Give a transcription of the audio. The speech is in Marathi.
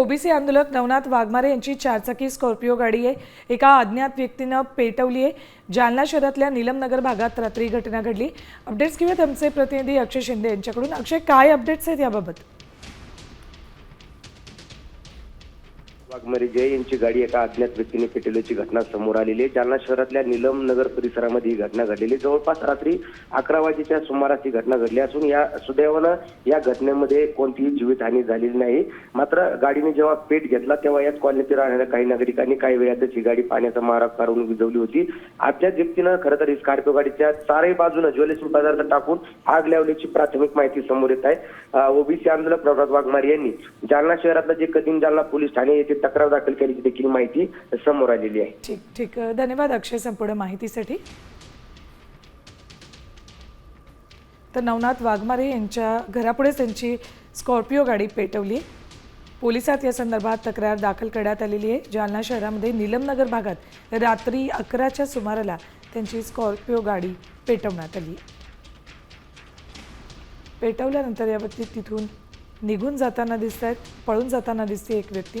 ओबीसी आंदोलक नवनाथ वाघमारे यांची चारचाकी स्कॉर्पिओ गाडी आहे. एका अज्ञात व्यक्तीनं पेटवली आहे. जालना शहरातल्या निलमनगर भागात रात्री घटना घडली. अपडेट्स घेऊयात आमचे प्रतिनिधी अक्षय शिंदे यांच्याकडून. अक्षय काय अपडेट्स आहेत याबाबत? वाघमारे जय यांची गाडी एका अज्ञात व्यक्तीने पेटवल्याची घटना समोर आलेली आहे. जालना शहरातल्या निलम नगर परिसरामध्ये ही घटना घडलेली जवळपास रात्री अकरा वाजेच्या सुमारास ही घटना घडली असून या सुदैवानं या घटनेमध्ये कोणतीही जीवितहानी झालेली नाही. मात्र गाडीने जेव्हा पेट घेतला तेव्हा याच कॉलनीतील राहणाऱ्या काही नागरिकांनी काही वेळातच ही गाडी पाण्याचा मारा करून विझवली होती. अज्ञात व्यक्तीनं खरं तर ही स्कॉर्पिओ गाडीच्या चारही बाजूनं ज्वेलरी पदार्थ टाकून आग लावल्याची प्राथमिक माहिती समोर येत आहे. ओबीसी आंदोलक प्रभात वाघमारे यांनी जालना शहरातलं जे कदीम जालना पोलीस ठाणे येथे तक्रार दाखल केल्याची देखील माहिती समोर आलेली आहे. ठीक ठीक. धन्यवाद अक्षय संपूर्ण माहितीसाठी. तर नवनाथ वाघमारे यांच्या घरापुढेच त्यांची स्कॉर्पिओ गाडी पेटवली. पोलिसात या संदर्भात तक्रार दाखल करण्यात आलेली आहे. जालना शहरामध्ये निलमनगर भागात रात्री अकराच्या सुमाराला त्यांची स्कॉर्पिओ गाडी पेटवण्यात आली. पेटवल्यानंतर या व्यक्ती तिथून निघून जाताना दिसत आहेत पळून जाताना दिसते एक व्यक्ती.